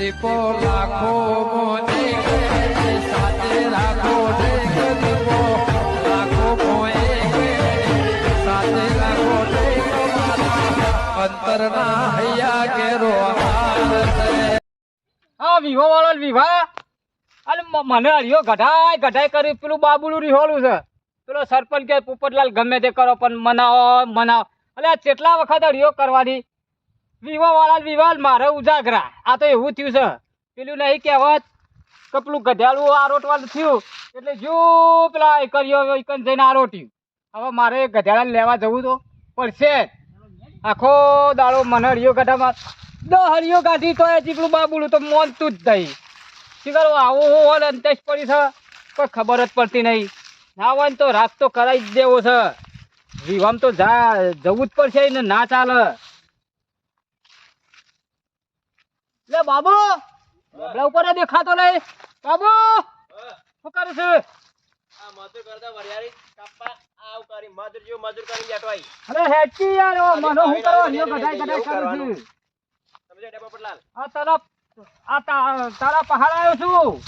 દીપો લાખો મોને સાથે રાખો મને હરિયો ગઢાય ગઢાય કરી પેલું બાબુલું રિહોલું છે. પેલો સરપંચ કે પોપટલાલ ગમે તે કરો, પણ મનાવો મનાવો. એટલે કેટલા વખત હરિયો કરવાની વિવો વાળા ને વિવાહ મારે ઉજાગરા. આ તો એવું થયું છે. પેલું નહીં કહેવત. કે પેલું આ રોટવાનું થયું. એટલે જો પેલા કર્યો એકન જઈને આ રોટ્યું હવે મારે ગધેડાને લેવા જવું તો પડશે આખો દાડો મને હરિયો ગાઢામાં દસ હરિયો ગાઢી તો એ ચીકલું બાબુલું તો મોનતું જ નહીં. શું કરો? આવું હું હોલ અંતેશ પડી છે. કોઈ ખબર જ પડતી નહીં. ના હોય તો રાત તો કરાવી જ દેવો છે. વિવામ તો જા જવું જ પડશે ને ના ચાલે. લે બાબુ! બેબલા ઉપર દેખાતો નહીં. બાબુ! શું કરે છે? આ મજૂર કરતા વરિયારી કાપા આવ કરી મજૂર જેવું મજૂર કરી આઈ અરે હેડકી યાર ઓ મનો હું કરો હરિયો ગઢાઈ ગઢાઈ કરું છું. સમજે ડેપો પટલાલ. આ તારા આ તારા પહાડ આવ્યો છું.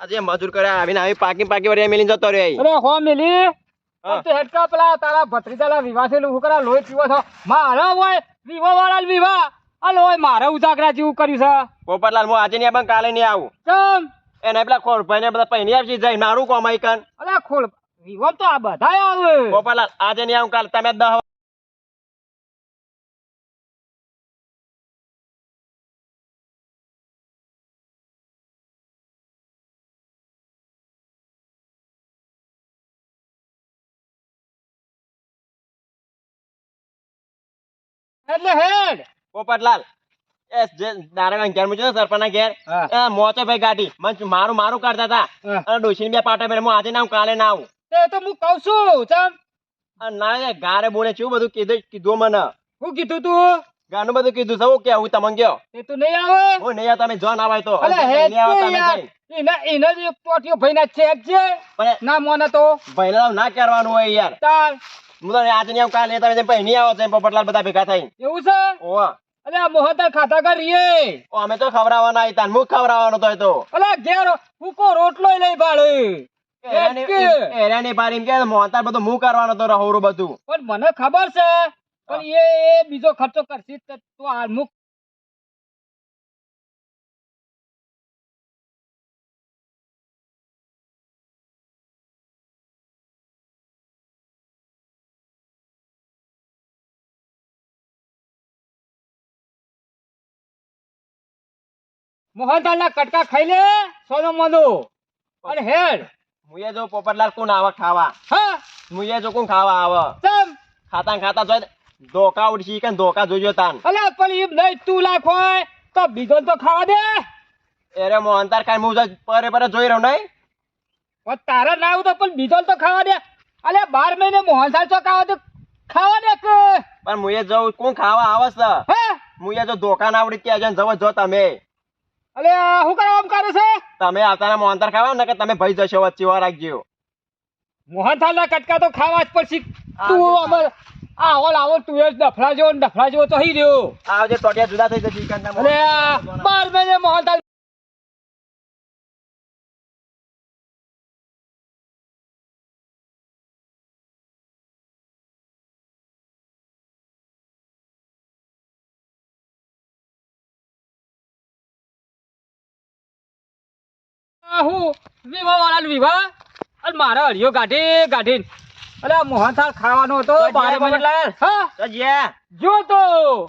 આજે મજૂર કર્યા આવીને આવી પાકી પાકી વરિયા મેલી જતો રહ્યો અરે હો મેલી. તો હેડકા પેલા તારા ભત્રીજાલા વિવાહ છે હું કરા લોહી પીવો છો મારા હોય વિવાહ વાળા વિવાહ. આ મારે ઉજાગરા જેવું કર્યું છે. પોપટલાલ હું આજે નહીં કાલે નહીં આવું. ચમ? એને પેલા ખોળભાઈ ને બધા પહેરી આવશે જાય મારું કોમ આઈ કાન. ખોલ વિવાહ તો આ બધા આવે. પોપટલાલ આજે નહીં આવું કાલે. તમે દહ એટલે હેડ. પોપટલાલ. એ જે દારાગાન ઘેર મૂક્યો સરપંચના ઘેર મોચો ભાઈ ગાડી. મને મારું મારું કરતા હતા. અને ડોશીને બે પાટા મેરે હું આજે ના આવું કાલે ના આવું. તે તો હું કહું છું ચમ. ના ગારે બોલે કેવું બધું કીધું કીધું મને. હું કીધું તું? ગાનું બધું કીધું સૌ કે હું તમને ગયો. તે તું નહીં આવે? હું નહીં આવું, તમે તો. અલે. એના એના જ ભાઈના છે છે. ના મોને તો. ભાઈને ના કરવાનું હોય યાર. તાર. હું તો આજે નહીં કાલે તમે જેમ આવો છે પોપટલાલ બધા ભેગા થઈ એવું છે? ઓવા અરે આ મોહનતાર ખાતા કરીએ ઓ અમે તો ખવરાવાના આઈ તાન મુખ ખવડાવવાનો તો એ તો? અલે ઘેર ફૂકો રોટલો લઈ બાળે એરાની-? એમ કે મોહનતાર બધું મું કરવાનો તો રહોરું બધું. પણ મને ખબર છે પણ એ બીજો ખર્ચો કરશે તો આ મુક મોહનથાળ ના કટકા ખાઈ લે સોનો મોનો અને હેડ. મુયે જો પોપટલાલ કોણ આવે ખાવા? હા. મુયે જો કોણ ખાવા આવે? ચમ. ખાતા ખાતા જોઈ ધોકા ઉડશી કે ધોકા જોજો તાન? અલે પણ એમ નહીં તું લાખ હોય તો બીજો તો ખાવા દે. અરે મોહનતાર ખાઈ હું જો પરે પરે જોઈ રહ્યો નહીં? ઓ તારે ના આવું તો પણ બીજો તો ખાવા દે. અલે બાર મહિને મોહન આવે તો ખાવા દે કે? પણ મુયે જો કોણ ખાવા આવે છે? હે. મુયે જો ધોકા ના આવડી ત્યાં જઈને જવો જો તમે. અલે શું કરવા આમ કરે છે? તમે આવતાના મોહનથાળ ખાવા ને કે તમે ભાઈ જશો વચ્ચે વાર રાખજો. મોહનથાળ ના કટકા તો ખાવા જ પડશે. તું અમર આ હોલ આવો તું એ ડફલા જેવો ને જેવો તો હઈ રહ્યો. આવજે ટોટિયા જુદા થઈ જશે અલે બાર મહિને મોહનથાળ હું વિવાહ વાળા વિવાહ? અને મારા હરિયો ગાઢી ગાઢી. અલે મોહન થાળ ખાવાનો હતો બારે હા? તો જો તો.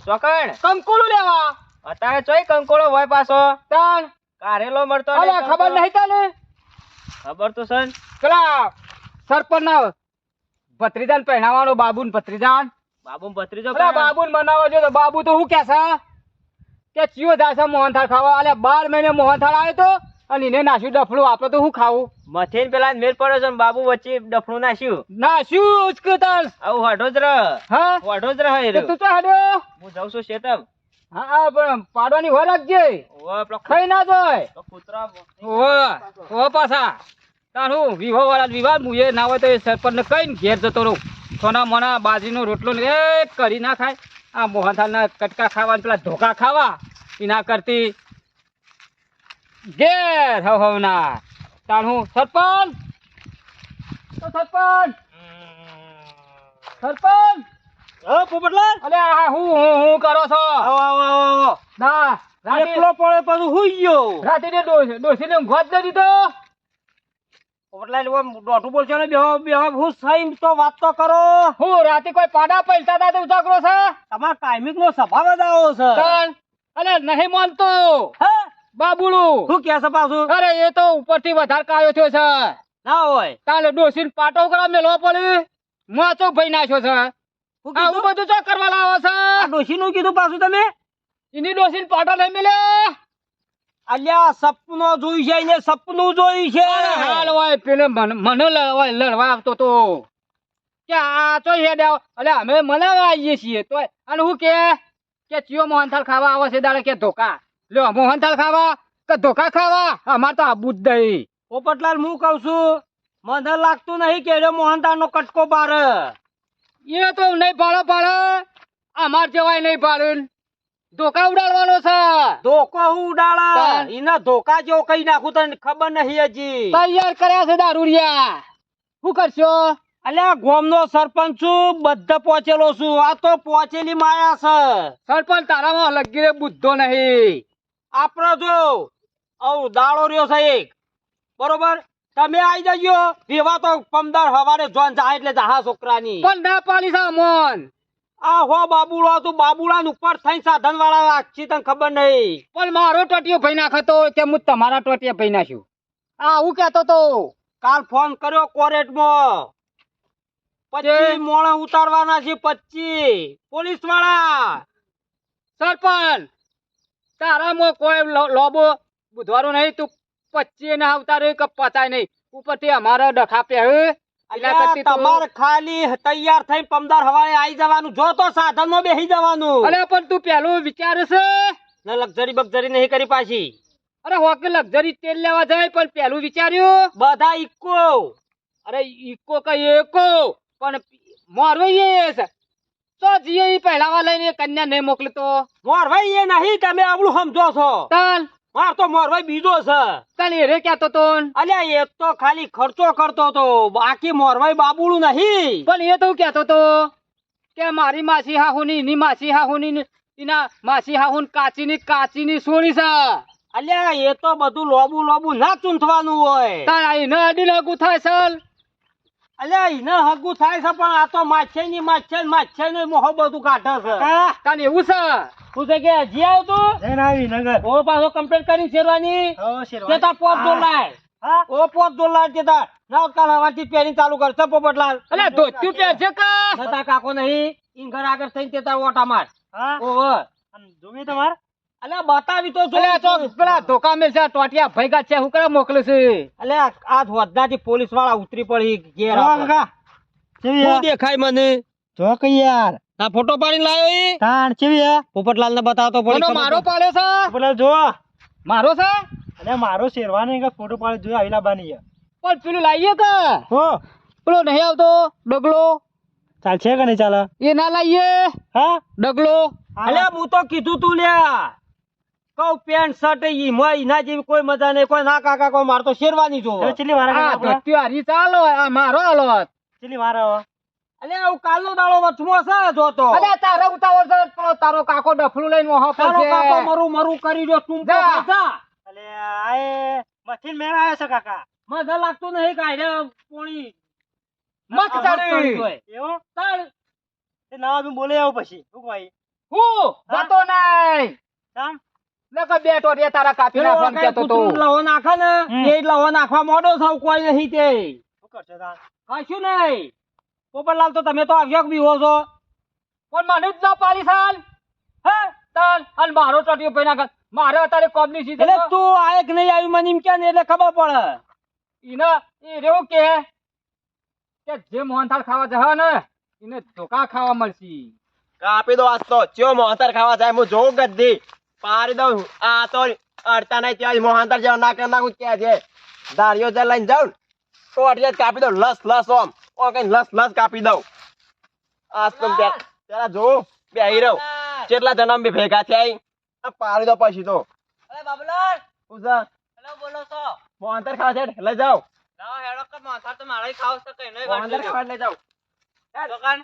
ચોકણ. કંકોળો લેવા. અત્યારે ચોય કંકોળો હોય પાછો. તાણ. કારેલો મળતો અલે ખબર નહીં તને? ખબર તો સન કલા સરપંચ ના ભત્રીજાન પહેણાવાનો બાબુ ને ભત્રીજાન. બાબુ ભત્રીજો બાબુ ને મનાવો જો તો બાબુ તો હું કે છે? કે ચિયો દાસા મોહન મોહનથાળ ખાવા? અલે બાર મહિને મોહનથાળ આવ્યો તો અને એને નાશ્યું ડફલું આપણે તો હું ખાવું? મથીન પેલા મેર પડ્યો છે બાબુ વચ્ચે ડફણું નાશ્યું નાશ્યું ઉચકતાલ આવું હઠો જ રહ. હા? વઢો જ રહે તો તું હાડ્યો હું જાઉં છું શેતમ. હા હા પણ પાડવાની હોય રાખજે. ખાઈ ના જોય. કૂતરા ઓ ઓ પાછા. તારું વિવાહ વાળા વિવાહ હું એ ના હોય તો એ સરપંચ ને કઈ ઘેર જતો રહું. સોના મોના બાજરીનો રોટલો ને એ કરી ના ખાય. આ મોહનથાળ ના કટકા ખાવા પેલા ધોકા ખાવા. એના કરતી ઘેર હવ હવ ના તાણ હું સરપંચ. તો સરપંચ. સરપંચ. હા પોપટલાલ. અલે આ હું હું હું કરો છો? આવો આવો આવો આવો. ના રાતે એકલો પડે પાછું હુઈ ગયો. રાતે ને ડોસી ડોસીને ઊંઘવા જ દીધો. પોપટલાલ ઓમ દોઢું બોલશો ને બેહો બેહો હું સહી તો વાત તો કરો. હું રાતે કોઈ પાડા પૈસા હતા તો ઉજાગરો છે? તમારા ટાઈમિંગ નો સ્વભાવ જ આવો છે. અલે નહીં માનતો. હે? બાબુડું શું કે છે પાછું? અરે એ તો ઉપરથી વધારે કાયો થયો છે. ના હોય. તાલે ડોસીન પાટો કરા મેલવો પડે મોચો ભાઈ નાખ્યો છે. આવું બધું ચો કરવા લાવો છે. ડોસી નું કીધું પાછું તમે? એની ડોસીન પાટો લઈ મેલે અલ્યા સપનો જોઈ છે એને સપનું જોઈ છે. હાલ હોય પેલે મને મને લડવા આવતો તો. કે આ તો હેડ આવ. અલે અમે મનાવા આવીએ છીએ. તો અને હું કે કે ચિયો મોહનથાલ ખાવા આવે છે દાડે કે ધોકા? લ્યો મોહનથાળ ખાવા કે ધોકા ખાવા? અમાર તો આબુ જ દઈ પોપટલાલ હું કઉ છું મને લાગતું નહીં કે મોહનદાર નો કટકો બાર. એ તો નહીં પાડે પાડે. અમાર જેવાય નહીં પાડે. ધોકા ઉડાડવાનો છે. ધોકો ઉડાડે. એના ધોકા જેવો કઈ નાખું તને ખબર નહીં હજી. તૈયાર કર્યા છે દારૂડિયા. શું કરશો? અલ્યા ગોમ નો સરપંચ છું બધા પહોંચેલો છું. આ તો પહોંચેલી માયા છે. સરપંચ તારામાં લગી રે બુદ્ધો નહીં. આપડે જો. ઔ દાળો રહ્યો છે એક. બરોબર? તમે આવી જજો. વિવાહ તો પમદાર હવારે જોન જાય એટલે જહા છોકરાની. પણ ના પાડી છે મોન. આ હો બાબુડો તું બાબુડા ઉપર થઈ સાધન વાળા આખી તને ખબર નહીં. પણ મારો ટોટિયો ભાઈ નાખતો કે હું તમારા ટોટિયા ભાઈ નાખ્યું આ હું કેતો તો. કાલ ફોન કર્યો કોરેટમાં. પછી મોણા ઉતારવાના છે પચી પોલીસવાળા સરપંચ! તારામાં કોઈ લોબો બુધવારો નહીં તું પચીએ ના અવતારે કે પચાય નહીં. ઉપરથી અમારા ડખા પે એના અલ્યા, કરતી તું- તમારે ખાલી તૈયાર થઈ પમદાર હવારે આવી જવાનું. જો તો સાધન બેસી જવાનું. અરે પણ તું પેલું વિચારે છે ને લક્ઝરી બક્ઝરી નહીં કરી પાછી. અરે હોકે લક્ઝરી તેલ લેવા જાય પણ પેલું વિચાર્યું? બધા ઈકો. અરે ઈકો કઈ એકો? પણ મારો એ છે. તો જીએ ઈ પહેલાવા લઈને કન્યા નહીં મોકલતો. મોરભાઈ એ નહીં તમે આવડું સમજો છો. તાન માર તો મોરભાઈ બીજો છે. તાન એ રે કહેતો તો. અલ્યા એ તો ખાલી ખર્ચો કરતો તો બાકી મોરભાઈ બાબુડું નહીં. પણ એ તો કહેતો તો કે મારી માસી હાહુની ની માસી હાહુની એના માસી હાહુન કાચીની કાચીની સોળી છે. અલ્યા એ તો બધું લોબુ લોબુ ના ચૂંથવાનું હોય. તારા એને અડી લાગુ થાય સલ. અલ્યા એને હગું થાય છે પણ આ તો માછે ની માછે માછે નું મોહ બધું કાઢે છે. તાન એવું છે? તું છે કે હજી આવ્યું તું? ઓ પાછો કમ્પ્લેટ કરી શેરવાની? તે તાર પોત દોલાય. ઓ પોત દોલાય તે તાર. ના કાલ હવાથી પેરી ચાલુ કરશે પોપટલાલ અલે ધોત્યું પહેર છે કે. છતાં કાકો નહીં. ઈન ઘર આગળ થઈને તે તાર ઓટા માર. ઓહો અલ્યા બતાવી તો જો અલે આ તો પેલા ધોકા મેલ છે ટોટિયા ભેગા છે હું કરે મોકલે છે? અલ્યા આ હોદ્દાથી પોલીસવાળા ઉતરી પડી ઘેર આપણે. શું દેખાય મને? જો કે યાર. આ ફોટો પાડીને લાયો ઈ? તાણ ચેવી પોપટલાલ ને બતાવતો પડી. મારો પાડે. છે? પોપટલાલ જો. મારો છે? અને મારો શેરવાની કે ફોટો પાડી જોયો આવીલા બાની પણ પેલું લાવીએ કે? હો. પેલો નહીં આવતો? ડગલો? ચાલશે કે નહીં ચાલે? એ ના લાવીએ હા? ડગલો? અલે હું તો કીધું તું લ્યા. કઉ પેન્ટ શર્ટ ઈ મોય ઈના જેવી કોઈ મજા નહીં. કોઈ ના કાકા કોઈ માર તો શેરવાની જોવો. ચલી વાર આ ધોત્યું હારી ચાલો આ મારો હાલો ચલી વાર અલ્યા આવું કાલનો દાડો વચમો છે જોતો અલે તારો ઉતાવળ છે તારો કાકો ડફલું લઈને મોહો તારો કાકો પડશે મરું મરું કરી જો તું જા. પાછા અલે આય મથીન મેળ આવે છે કાકા? મજા લાગતું નહીં કાઢે પોણી. મત ચાલતો એવો એવું? તાળ. એ નવા બી બોલે આવ પછી. હું ભાઈ? હું? જતો નહીં. કામ નકર બેઠો રે તારા કાપી નાખવાનું કાંઈ તો. લહો નાખે ને એ લહો નાખવા મોડો થાવ કોઈ નહીં તે. શું કરશે તાણ? કશું નહીં. પોપટલાલ તો તમે તો આવ્યો બીવો છો. પણ મને જ ના પાડી સાલ. હે? તાન અને મારો ટોટિયો ભાઈ નાખ મારે અત્યારે કોમની સીધે એટલે તું આયક નહીં આવ્યું મને એમ કે ને એટલે ખબર પડે. ઈને એ રેવું કે કે જે મોહનથાળ ખાવા જશે ને એને ધોકા ખાવા મળશે. કાપી દો આજ તો. મોહંતર ખાવા જાય હું જોઉં ગદ્દી. પાડી દઉં આ તો અડતા નહીં ત્યાં મોહાંતર જેવા ના કરી નાખું ક્યાં છે. દારીઓ જે લઈને જાઉં તો અટલે કાપી દઉં લસ લસ ઓમ. ઓ કઈ લસ લસ કાપી દઉં. આજ તો પેલા જોઉં બે હીરો કેટલા જન્મ બી ભેગા થયા પાડી દો પછી તો. અરે બાબુલાલ! પૂછા બોલો છો. મોહનથાળ ખાવા છે લઈ જાઓ. હેડો તો મારે ખાવ છે કઈ નહીં મોહનથાળ ખાવા લઈ જાઓ. દુકાન?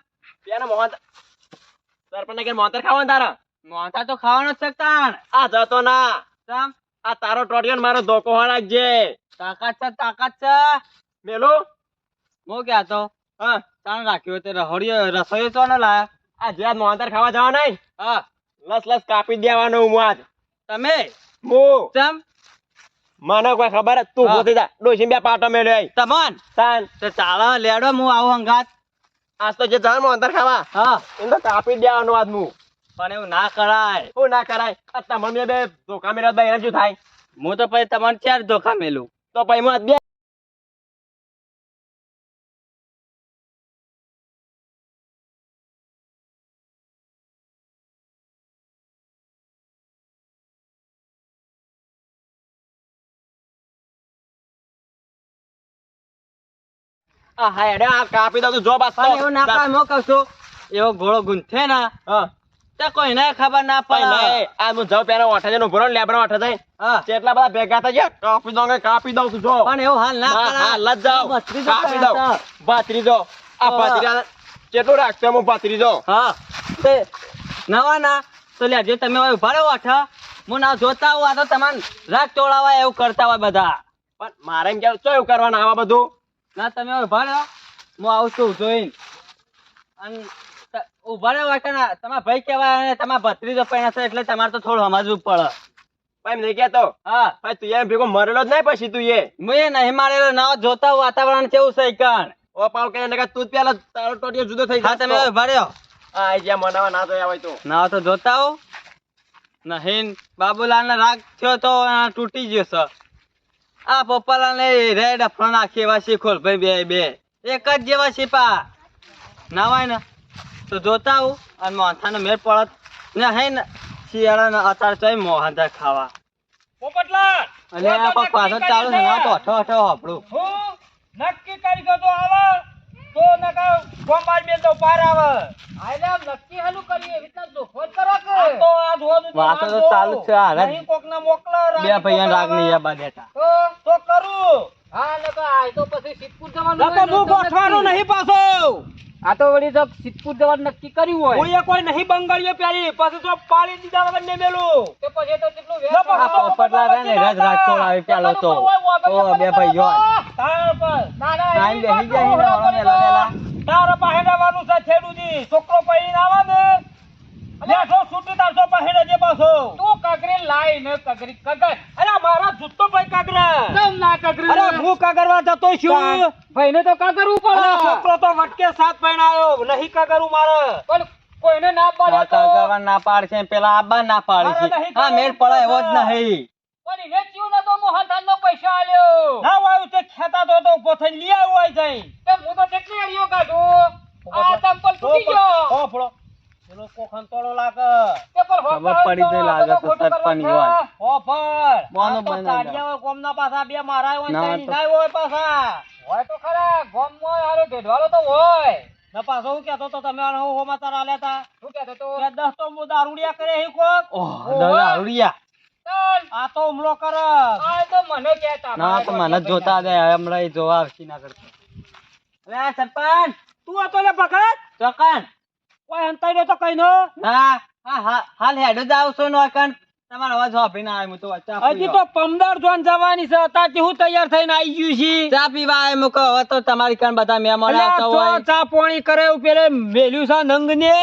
પેલા કે મોહનથાળ ખાવાનું તારા. માથા તો ખાવાનો જ આ જતો ના. સમ આ તારો ટોટિયન મારો ધોકો હળાગજે તાકાત છે તાકાત છે. મેલો? મો ક્યાં તો? હા. તાણ રાખ્યો તે રહોડિયો રસોઈ તો ન લાયા? આ જ્યાં મોહનથાળ ખાવા જવા નહીં હા. લસ લસ કાપી દેવાનો હું આજ. તમે? હું? સમ મને કોઈ ખબર તું હા. જા. ડોશી બે પાટો મેળ્યો આઈ તમન? તાન તો ચાલો લેડો હું આવું હંગાત. આજ તો જે જાણ મોહનથાળ ખાવા. હા. એને તો કાપી દેવાનો આજ હું. પણ એવું ના કરાય. હું ના કરાય? આ તમને બે ધોકા મેળવ તો એને શું થાય. હું તો પછી તમારે ચાર ધોકા મેલું. તો પછી હું બે હા હાયડે આ કાપી દઉં તો જો બાસ પણ એવું ના કરાય હું એવો ઘોડો ગુંથે ને હા. તે કોઈને ખબર ના પડે. આ હું જાઉં પેલા ઓઠે જઈને ઊભો રહું લેબડા ઓઠે હા. કેટલા બધા ભેગા થઈ ગયા કાપી દઉં કાપી દઉં તું જો. પણ એવું હાલ ના હા, કરાય. હા, લજ કાપી દઉં. કહેતા. ભત્રીજો. આ હા. કેટલું રાખશે હું ભત્રીજો હા. તે નવા ના. તો લેજો તમે હવે ઊભા રહો હું ના જોતા હું આ તો તમારે રાગ ચોળાવા એવું કરતા હોય બધા. પણ મારે એમ કેવું એવું કરવાનું આવા બધું? ના તમે ઊભા રહો. હું આવું છું જોઈને. અને ઊભા રહો વાટે ના તમારા ભાઈ કેવાય અને તમારા ભત્રીજો પૈણા છે એટલે તમારે તો થોડું સમજવું પડે. ભાઈ નહીં કહેતો. હા. ભાઈ તું એમ ભેગો મરેલો જ નહીં પછી તું એ. મેં નહીં મારેલો ના જોતા વાતાવરણ કેવું છે કણ? ઓ પાવ કે એને તું પેલા તારો ટોટિયો જુદો થઈ હા તમે ઊભા રહ્યો આ જ્યાં મનાવા ના જોયા હોય તો. ના તો જોતા હો નહીં બાબુલાલ ને રાગ થયો તો તૂટી ગયો છે. આ પોપાલાલ ને રેડ ડફલો નાખી એવા શીખોલ ભાઈ બે બે. એક જ જેવા શીપા. નાવાય ને? તો જોતા આવું. અને મોહનથાનો મેળ પડત. ને હે ને શિયાળાના અતાર તો મોહનથા ખાવા. અને આ કોક પાછળ ચાલુ છે તો અઠો અઠો આપણું નક્કી કરી ગયો તો આવે. તો નકા ગોમાર મેલ તો પાર આવે. નક્કી હાલું કરીએ એવી રીતના કરો કે. તો આ ધોધ વાતો તો ચાલુ છે જ. નહીં કોકને મોકલો બે ભાઈઓ રાગ નહીં આ બાદેટા તો તો કરું. હા નકર આ તો પછી સિદ્ધપુર જવાનું નકર હું ગોઠવાનું નહીં પાછો. આ તો વળી તો સિદ્ધપુર જવાનું નક્કી કર્યું હોય. કોઈએ કોઈ નહીં બંગાળીઓ પ્યારી પછી તો પાળી દીધા વગર ને મેલું. તો પછી તો કેટલું વેર આ રે ને રજ રાખતો આવી પેલો તો. ઓ બે ભાઈઓ તાર પર. ના ના ટાઈમ એવી ગયા વાળો મેલા મેલા તાર પાસે જવાનું છે છેડુજી. છોકરો પૈન આવે ને. લેઠો છૂટી તારસો પહેરે જે પાછો. તું કગરી લાઈ ને કગરી કગર. અરે મારા જૂતો ભાઈ કાગરા. કેમ ના કગરી? અરે હું કાગરવા જતો છું. ભાઈને તો કગરવું પડે. છોકરો તો વટકે સાત પહેણાયો નહીં કાગરું મારે. પણ કોઈને ના પાડે તો કાગળવા ના પાડશે. પેલા આબા ના પાડી છે. હા મેળ પડે એવો જ નહીં. પણ એને ચિયું નતો મોહનથાળ નો પૈસા આલ્યો. ના વાયું તે ખેતા તો તો ઊભો થઈને લઈ આવ્યો હોય જઈ તે હું તો કેટલી અડીઓ કાઢું. આ ચંપલ તૂટી ગયો. પેલો કોખન તોડો લાગે. તે પણ ખબર પડી તો લાગે તો સરપંચ હોય. છે. હો ફળ બોનો આ તો બનાવી તાડિયા હોય કોમના પાછા બે મારા હોય ને તો- હોય પાછા. હોય તો ખરા ગામમાં હારો ઢેઢવાળો તો હોય. ને પાછો હું કહેતો તો તમે આને હું સમાચાર આલ્યા તા? શું કહેતો તો? કે દસ તો હું દારૂડિયા કરે હી કોક? ઓહ દારૂડિયા આ તો હુમલો કરે. આ તો મને કહેતા ના તો મને જોતા દે હમણાં જોવા આવશે ના કરતા. અરે સરપંચ તું હતો લે પકડ ચોકન. કોઈ અંતર તો કઈ નો? હા હાલ હેડો જ આવશો કણ તમારો અવાજ હોભી ના આવે તો હજી તો પમદાર જોન જવાની છે અત્યારથી હું તૈયાર થઈને આવી ગયું છે. ચા પીવા આવે મૂકો હવે તો તમારી કાન બધા મહેમાન આવતા હોય. ચા પોણી કરે એવું પેલે મેલ્યું છે નંગ ને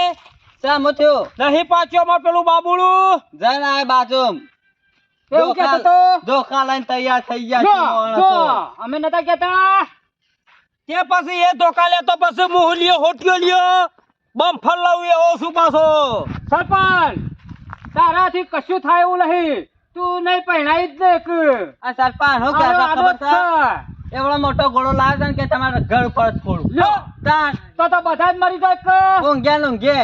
ચા મથ્યો નહીં પાછો માં પેલું બાબુડું. જન આય બાજુ એવું કેતો તો? ધોખા લઈને તૈયાર થઈ ગયા. અમે નતા કેતા તે પછી એ ધોકા લે તો પછી મુહ લ્યો હોટ્યો લ્યો. બમ ફલાવું એવો શું પાછો. સરપંચ તારાથી કશું થાય એવું નહીં. તું નહીં પહેણાઈ જ દેખ. આ સરપંચ હું કહેતો ખબર છે? એવડો મોટો ઘોડો લાવે છે કે તમારે ઘર ઉપર છોડું. તો તો બધા જ મરી જાય કે? ઊંઘ્યા ઊંઘે.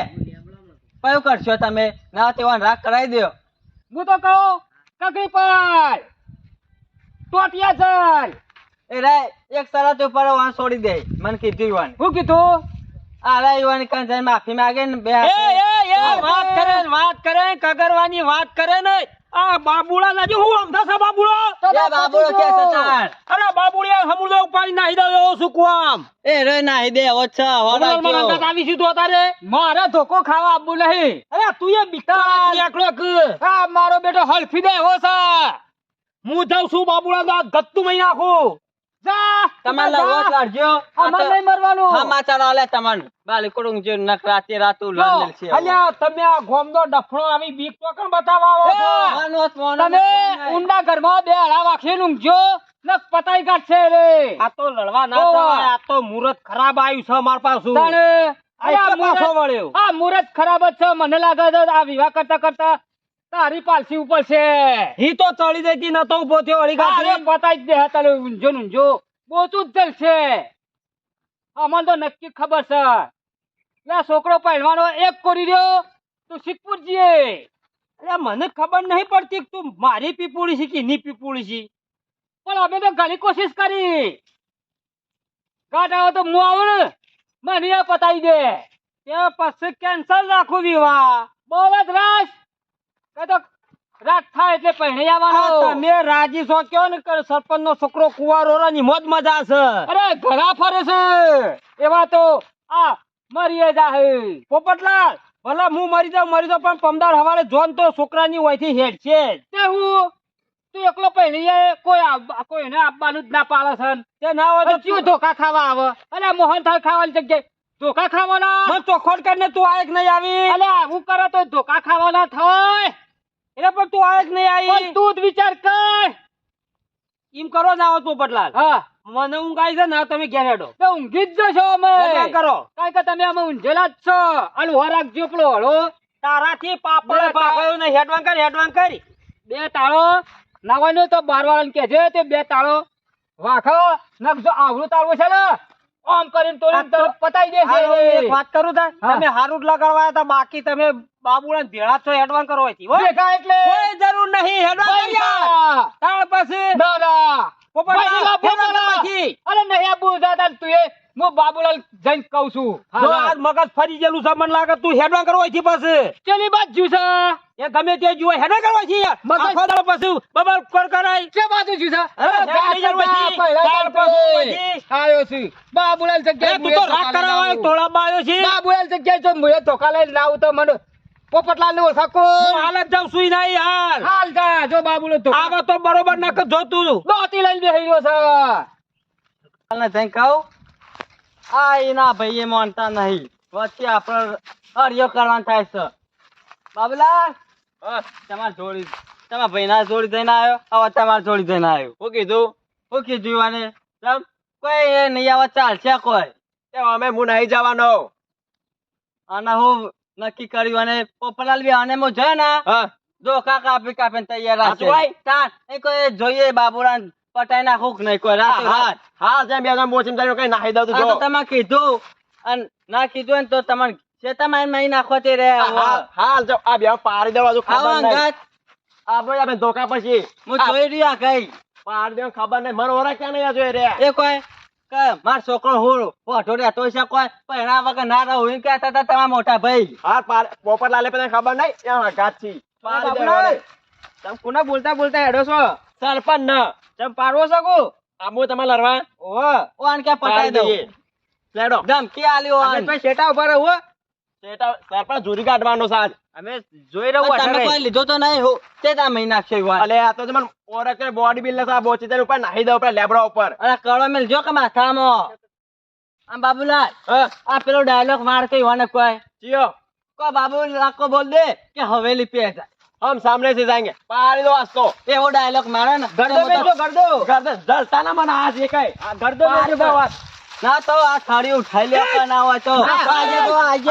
કયું કરશો તમે? ના તેવા રાગ કરાવી દો હું તો કહું કગરી પર ટોટિયા જાય. એ રે એક શરત ઉપર વાં છોડી દે. મને કીધું વાન હું કીધું? આ રે યુવાન કાન જઈને માફી માંગે ને બે એ એ એ વાત કરે ને વાત કરે કગરવાની વાત કરે ને. આ બાબુડા ના હું અમથા છે બાબુડો એ બાબુડો કે છે તાર અરે બાબુડિયા સમુદ્ર ઉપાડી નાહી દો શું આમ? એ રે નાહી દે છ હવે આવીશું તો તારે? મારે ધોકો ખાવા આપવું નહીં. અરે તું એ બીતા એકલો એક. આ મારો બેટો હલફી દે હો છે. હું જાઉં છું બાબુડા ગત્તું મહી નાખું જા તમે જા. લવો કરજો નહીં મરવાનું. સમાચાર આલે તમને બાલકોડું જે નકરાતે રાતું લંડેલ છે અલ્યા તમે આ ગોમનો ડફણો આવી બીક તો બતાવવા તમે. ઘરમાં બે હળા વાખી ઊંઘજો ને પતાઈ કાઢશે રે. આ તો લડવા ના થાય આ તો મુહૂર્ત ખરાબ આવ્યું છે માર પાછું. તાણે આ મુહૂર્ત ખરાબ જ છે. મને લાગે છે આ વિવાહ કરતા કરતા તારી પાલસી ઉપર છે. હી તો ચડી જતી નતો ઊભો થયો વળી ગાડી પતાઈ દે તારે ઊંઝો ઊંઝો બોતું જ છે અમને તો નક્કી ખબર છે. લે છોકરો પહેલવાનો એક કરી રહ્યો તું શીખપુર જઈએ અરે મને ખબર નહીં પડતી તું મારી પીપુડી છે કે ની પીપુડી છે. પણ અમે તો ઘણી કોશિશ કરી. આવો તો હું આવું ને. મને એ પતાઈ દે. ત્યાં પછી કેન્સલ રાખું વિવાહ. બહુ જ રાસ. કે તો રાત થાય એટલે પહેણી આવવાનો. તમે રાજી છો કયો ને સરપંચ નો છોકરો કુવારો ની મોજ મજા છે? અરે ઘણા ફરે છે. એવા તો આ મરીએ જાહે. પોપટલાલ ભલે હું મરી જાઉં મરી જાઉં પણ પમદાર હવારે જોન તો છોકરાની હોયથી હેડ છે તે હું? તું એકલો પહેણી કોઈ કોઈ આબ- આપવાનું જ ના પાડે છે. તે ના હોય તો ધોકા ખાવા આવે? અરે મોહન થાળ ખાવાની જગ્યાએ ધોકા ખાવાના? ચોખોડ કરીને તું આયક નહીં આવી. અલે આવું કરે તો ધોકા ખાવાના થાય. એટલે પણ તું આયક નહીં આવી. તું જ વિચાર કર. એમ કરો ના હોય પોપટલાલ હા. મને ઊંઘ આવી છે ને તમે ઘેર હેડો. તો ઊંઘી જ જશો અમે. કરો. કારણ કે તમે અમે ઊંઝેલા જ છો. અલ હોરાક જોપલો હળો તારાથી પાપડ બે ને હેડવાન કરી હેડવાન કરી. બે તાળો નાવાનું તો બાર વાળાને કહેજે તે બે તાળો. વાખો નકજો આવડું તાળવું છે ને આમ કરીને તો- પતાઈ દેશે એક વાત કરું તા તમે હારું જ લગાડવા હતા. બાકી તમે બાબુડા ભેળા છો હેડવાન કરો હોયથી, હો. ભેગા એટલે? કોઈ જરૂર નહીં હેડવાન કરી તાળ પછી. અરે નહીં આબુ દાદા તું એ હું બાબુલાલ જઈને કહું છું. જો આજ મગજ ફરી ગયેલું છે મને લાગે તું હેડવાન કરો હોયથી પછી. ચલી બાજુ છે? એ ગમે તે જુએ હેડવાન કરવા છે મગજ- આખો પછી બબાલ કર કરાય? કે બાજુ છું? છે અરે, હેડ લઈ જાવ પછી. તાર પછી પછી. આયો છું. બાબુલાલ જગ્યાએ તું તો રાગ કરાવવા તોડા બાયો છે. બાબુલાલ જગ્યાએ જો મુએ ધોકા લઈને લાવું તો મને પોપટલાલ ને ઓળખાકો હું હાલત જાઉં સુઈ નહીં યાર હાલ. જા જો બાબુલો ધોકા આવા તો બરોબર ના જોતું દોતી લઈને બેહી રહ્યો છે ને તઈ કહું આ એના ભાઈ માનતા નહીં. વચ્ચે આપણે હરિયો કરવાનું થાય છે. બાબલા તમાર જોડી તમારા ભાઈના જોડી જઈને આવ્યો? હવે તમાર જોડી જઈને આવ્યો. શું કીધું? શું કીધું આને કોઈ એ નહીં આવા ચાલશે કોઈ. એ અમે હું નહીં જવાનો. અને હું નક્કી કર્યું અને પોપલાલ બી આને મો જોયો ને? હા. ધોકા કાપી કાપીને તૈયાર ભાઈ? તાન એ કોઈ જોઈએ બાબુરા પટાઈ નાખું નહીં કોઈ? રાતે રાત. હા જેમ બે જણ તારી કઈ નાખી દઉં તો જો. તમે કીધું. અને ના કીધું ને તો તમારે શેતામાં મારી નાખો તે રે હાલ જો. આ બે પાડી દેવા જો ખબર નહીં. આપણે આપણે ધોકા પછી. હું જોઈ રહ્યા કઈ. પાડી દેવા ખબર નહીં. મને ઓરા ક્યાં નહીં જોઈ રે એ કોઈ? કે માર છોકરો હું પોઠો રહેતો છે કોઈ પણ એના વગર ના રહું એમ કહેતા હતા તમારા મોટા ભાઈ. હા પાડ પોપટ લાલે પણ ખબર નહીં? ત્યાં ઘાત છી. તમે કોના બોલતા બોલતા હેડો છો? સરપંચ ના. તમે પારવો શકો આ તમે લડવા. ઓહો ઓ આને ક્યાં પટાઈ દઉં? દઈએ. લેડો. ધમકી આલ્યો અમે તો શેટા ઊભા રહો સેટા સરપંચ જુરી કાઢવાનો સાજ અમે જોઈ રહ્યો તમે કોઈ લીધો તો નહીં હો તે તા મહિના છે વાત. અલે આ તો તમને ઓરકે બોડી બિલ લખા બોચી તેર ઉપર નાહી દો ઉપર લેબડા ઉપર. અરે કળો મેલ જો કે માથામાં. આમ બાબુલાલ આ પેલો ડાયલોગ માર કે યોને કોઈ? જીઓ કો બાબુ લાકો બોલ દે કે હવેલી પે જા હમ સામને સે જાયેંગે. પાડી દો એ એવો ડાયલોગ મારે ને. ગરદો ગરદો ગરદો જલતા ના મને આજ એકાય ગરદો મારી વાત ના તો આ થાળી ઉઠાઈ લે પણ ના હોય તો આજે તો આજે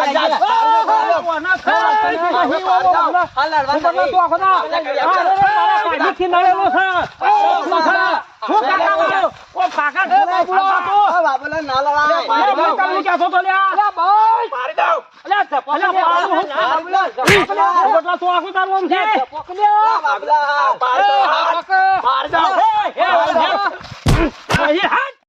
આજે હાલ